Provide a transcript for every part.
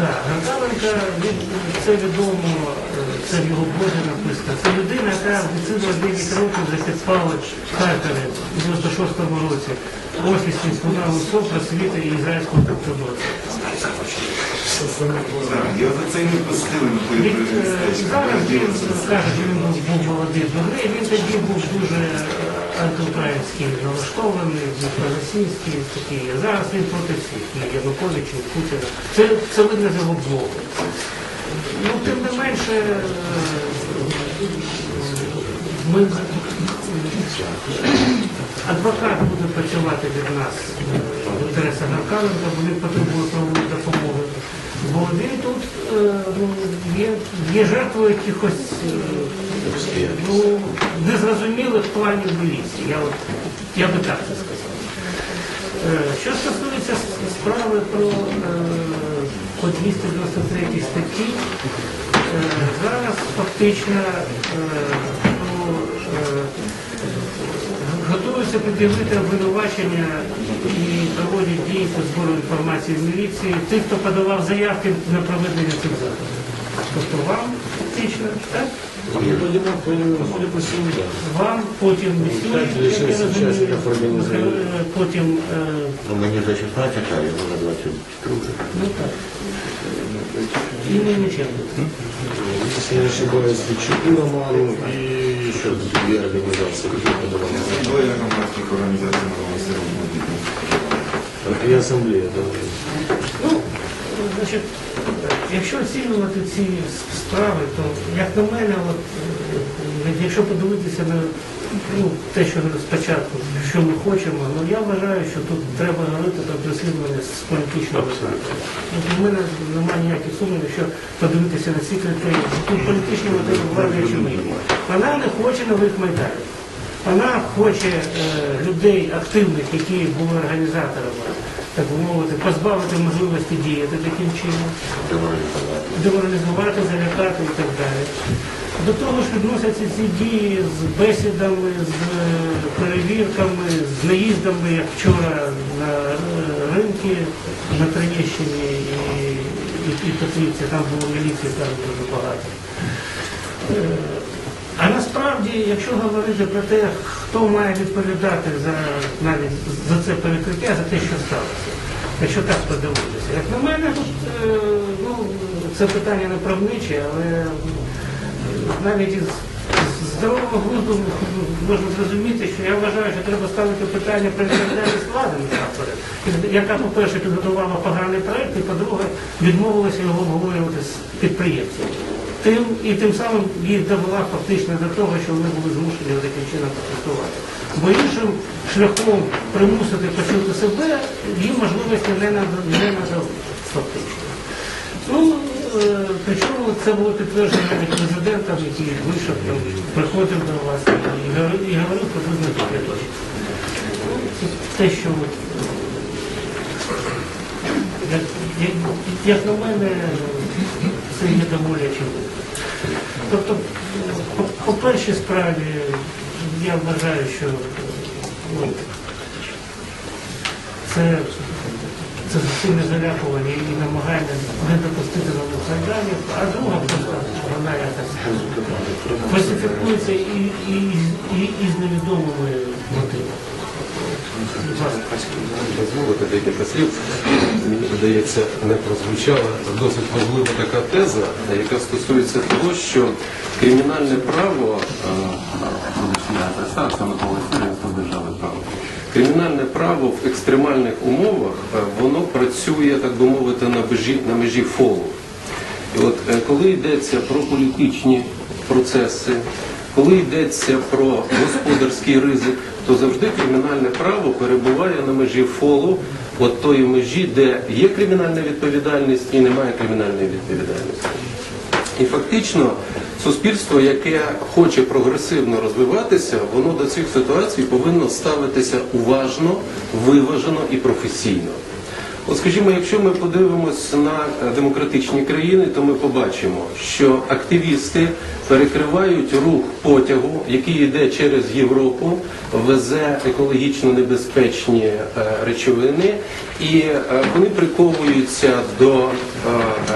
Да, Гаркавенка, він, це відомо, е, це в його блогі написано. Це людина, яка відсидила 9 років за підпали в Харкові у 96-му році. Офіс Національного СО просвіти і ізраїльського ортодоксу. Так, за це не пустили на Він, е, Зараз він каже, що він був, молодий до гри, він тоді був дуже е, антиукраїнський налаштований, проросійський такий. Зараз він проти всіх, і Януковича, і Путіна. Це, це видно з його блогу. Ну, тим не менше, е, ми, адвокат буде працювати від нас е, в інтересах Гаркавенка, бо він потребує правової допомоги. Бо він тут е, ну, є, є жертвою якихось ну, незрозумілих планів міліції. Я, я би так це сказав. Е, Що стосується справи про е, по 293 статті, е, зараз фактично ну, готуються пред'явити обвинувачення і проводять дії по збору інформації в міліції тих, хто подавав заявки на проведення цих заходів. Тобто вам фактично, так? Вам, потім я розумію, е, потім е, Ну, мені за 16, а йому за 22. Ну так. И мы ничем. Если я не ошибаюсь, Чуку Роману и еще две организации, которые подавали. Двоє громадських організацій на ассамблея, да. Ну, значить, якщо оцінювати ці справи, то як на мене, от, е, якщо подивитися на ну, те, що спочатку, що ми хочемо, ну я вважаю, що тут треба говорити про переслідування з політичного висновку. У мене немає ніяких сумнівів, що подивитися на ці критерії. Тут політичні мотивування очевидні. Вона не хоче нових майданів. Вона хоче е, людей активних, які були організаторами, так би мовити, позбавити можливості діяти таким чином, деморалізувати, залякати і так далі. До того ж відносяться ці дії з бесідами, з е, перевірками, з наїздами, як вчора на е, ринки на Троєщині і, і, і Петрівці, там було міліції там дуже багато. А насправді, якщо говорити про те, хто має відповідати за навіть за це перекриття, за те, що сталося, якщо так подивитися, як на мене, е, ну, це питання не правниче, але навіть із здорового глузду можна зрозуміти, що я вважаю, що треба ставити питання про відповідальність влади насамперед, яка, по-перше, підготувала поганий проєкт, і по-друге, відмовилася його обговорювати з підприємцями. Тим і тим самим їх довела фактично до того, що вони були змушені таким чином протестувати. Бо іншим шляхом примусити почути себе їм можливості не надали фактично. Ну, е, причому це було підтверджено навіть президентом, який вийшов приходив до вас і говорив, приблизно таке точно. Ну, те, що як, як на мене, це є доволі очевидно. Тобто, по, першій справі я вважаю, що ну, це, це суцільне залякування і намагання не допустити нових майданів, а друга вона якось фальсифікується і, і, і, і з невідомими Будь дозволити декілька. Мені здається, не прозвучала досить важлива така теза, яка стосується того, що кримінальне право держави право. Кримінальне право в екстремальних умовах е, воно працює, так би мовити, на межі на межі фолу. І от е, коли йдеться про політичні процеси, коли йдеться про господарський ризик, то завжди кримінальне право перебуває на межі фолу, от тої межі, де є кримінальна відповідальність і немає кримінальної відповідальності. І фактично суспільство, яке хоче прогресивно розвиватися, воно до цих ситуацій повинно ставитися уважно, виважено і професійно. От скажімо, якщо ми подивимось на е, демократичні країни, то ми побачимо, що активісти перекривають рух потягу, який йде через Європу, везе екологічно небезпечні е, речовини, і е, вони приковуються до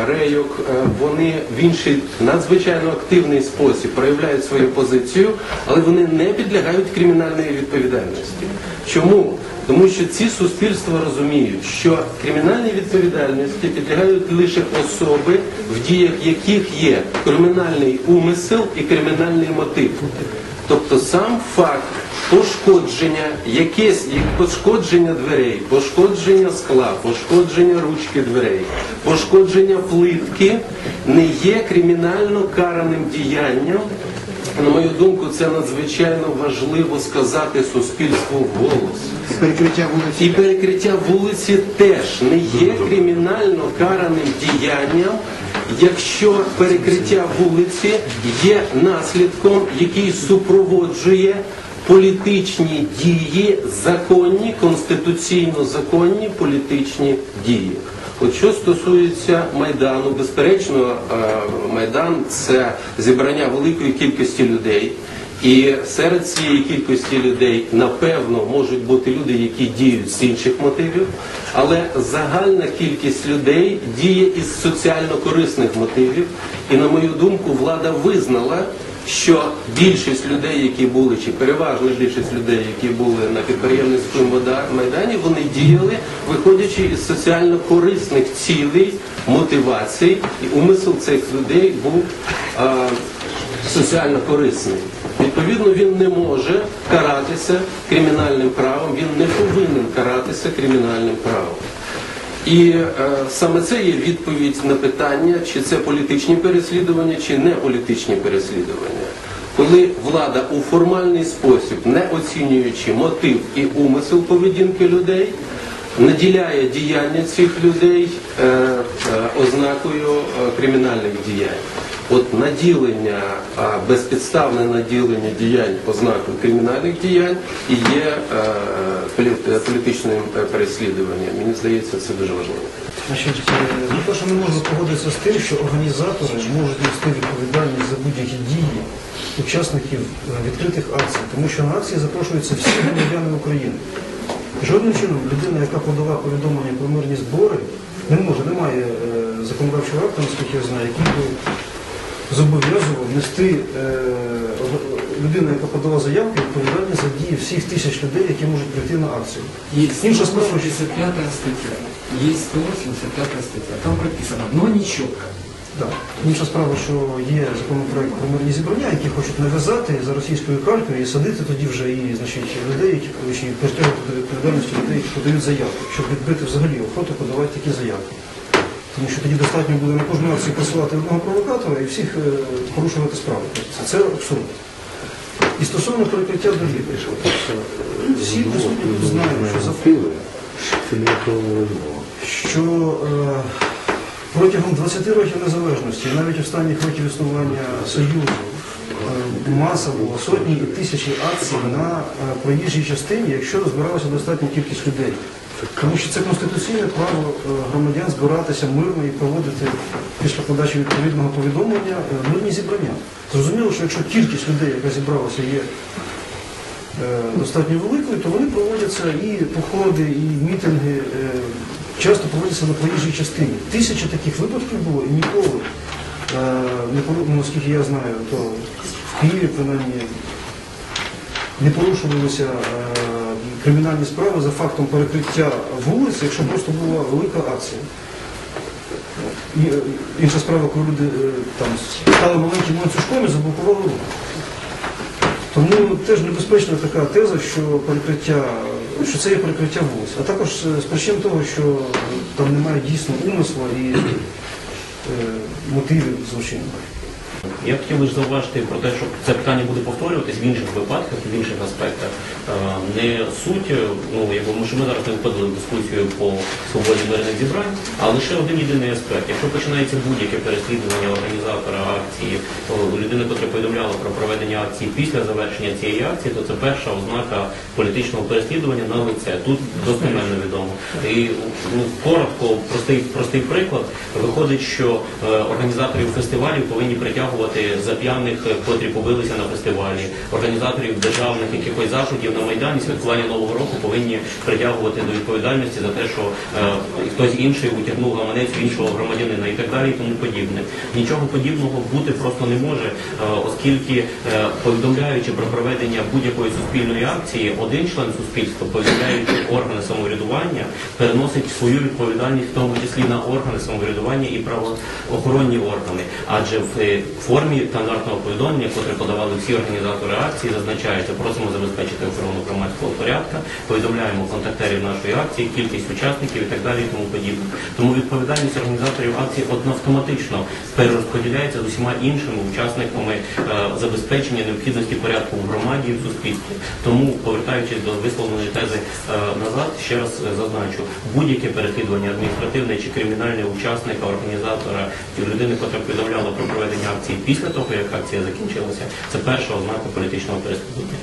рейок, вони в інший надзвичайно активний спосіб проявляють свою позицію, але вони не підлягають кримінальної відповідальності. Чому? Тому що ці суспільства розуміють, що кримінальній відповідальності підлягають лише особи, в діях яких є кримінальний умисел і кримінальний мотив. Тобто сам факт пошкодження, якесь як пошкодження дверей, пошкодження скла, пошкодження ручки дверей, пошкодження плитки не є кримінально караним діянням. На мою думку, це надзвичайно важливо сказати суспільству вголос. Перекриття вулиці. І перекриття вулиці теж не є кримінально караним діянням, якщо перекриття вулиці є наслідком, який супроводжує політичні дії, законні, конституційно законні політичні дії. От що стосується Майдану, безперечно, е, Майдан це зібрання великої кількості людей. І серед цієї кількості людей, напевно, можуть бути люди, які діють з інших мотивів, але загальна кількість людей діє із соціально корисних мотивів. І на мою думку, влада визнала, що більшість людей, які були, чи переважна більшість людей, які були на підприємницькому майдані, вони діяли, виходячи із соціально корисних цілей, мотивацій, і умисел цих людей був. а, соціально корисний. Відповідно, він не може каратися кримінальним правом, він не повинен каратися кримінальним правом. І е, саме це є відповідь на питання, чи це політичні переслідування, чи не політичні переслідування. Коли влада у формальний спосіб, не оцінюючи мотив і умисел поведінки людей, наділяє діяння цих людей е, е, ознакою е, кримінальних діянь. От наділення, безпідставне наділення діянь ознакою кримінальних діянь і є е, полі- політичним переслідуванням. Мені здається, це дуже важливо. Значить, ну, те, що не можна погодитися з тим, що організатори можуть нести відповідальність за будь-які дії учасників е, відкритих акцій, тому що на акції запрошуються всі громадяни України. Жодним чином людина, яка подала повідомлення про мирні збори, не може, немає е, законодавчого акту, наскільки я знаю, який би зобов'язував нести е, людина, яка подала заявку, відповідальність за дії всіх тисяч людей, які можуть прийти на акцію. Есть Інша справа, що 185 статья. Есть 185 статья. Там прописано, но не четко. Так. Інша справа, що є законопроект про мирні зібрання, які хочуть нав'язати за російською карткою і садити тоді вже і значить, людей, які чи притягувати до відповідальності людей, які подають заявки, щоб відбити взагалі охоту подавати такі заявки. Тому що тоді достатньо буде на кожну акцію посилати одного провокатора і всіх е, порушувати. Тобто Це абсурд. І стосовно перекриття доріг, всі присутні знають, що за Це не вихована розмова. що е, протягом 20 років незалежності, навіть останніх років існування Союзу, е, масово сотні і тисячі акцій на проїжджій частині, якщо збиралася достатня кількість людей. Тому що це конституційне право е, громадян збиратися мирно і проводити після подачі відповідного повідомлення е, мирні зібрання. Зрозуміло, що якщо кількість людей, яка зібралася, є е, достатньо великою, то вони проводяться і походи, і мітинги часто проводяться на проїжджій частині. Тисячі таких випадків було і ніколи, не ну, наскільки я знаю, то в Києві принаймні не порушувалися кримінальні справи за фактом перекриття вулиць, якщо просто була велика акція. Е, інша справа, коли люди е, там стали маленьким ланцюжком і заблокували рух. Тому теж небезпечна така теза, що перекриття, що це є перекриття вулиць. А також е, з причин того, що там немає дійсно умисла і е, мотивів злочинних. Я хотів лише зауважити про те, що це питання буде повторюватись в інших випадках в інших аспектах. Е, Не суть, е, ну якби що ми зараз не входили в дискусію по свободі мирних зібрань, а лише один єдиний аспект. Якщо починається будь-яке переслідування організатора акції, о, людини, яка повідомляла про проведення акції після завершення цієї акції, то це перша ознака політичного переслідування на лице. Тут достеменно відомо. І ну, коротко, простий, простий приклад. Виходить, що е, організаторів фестивалів повинні притягувати за п'яних, е, котрі побилися на фестивалі. Організаторів державних якихось заходів на Майдані святкування Нового року повинні притягувати до відповідальності за те, що е, хтось інший утягнув гаманець іншого громадянина і так далі, і тому подібне. Нічого подібного бути просто не може, е, оскільки е, повідомляючи про проведення будь-якої суспільної акції, один член суспільства, повідомляючи органи самоврядування, переносить свою відповідальність в тому числі на органи самоврядування і правоохоронні органи. Адже в е, формі стандартного повідомлення, котре подавали всі організатори акції, зазначається, просимо забезпечити охорону громадського порядку, повідомляємо контактерів нашої акції, кількість учасників і так далі, і тому подібне. Тому відповідальність організаторів акції автоматично перерозподіляється з усіма іншими учасниками е, забезпечення необхідності порядку в громаді і в суспільстві. Тому, повертаючись до висловленої тези е, назад, ще раз е, зазначу, будь-яке переслідування адміністративне чи кримінальне учасника, організатора людини, яка повідомляла про проведення акції після того, як акція закінчилася, це перша ознака політичного переслідування.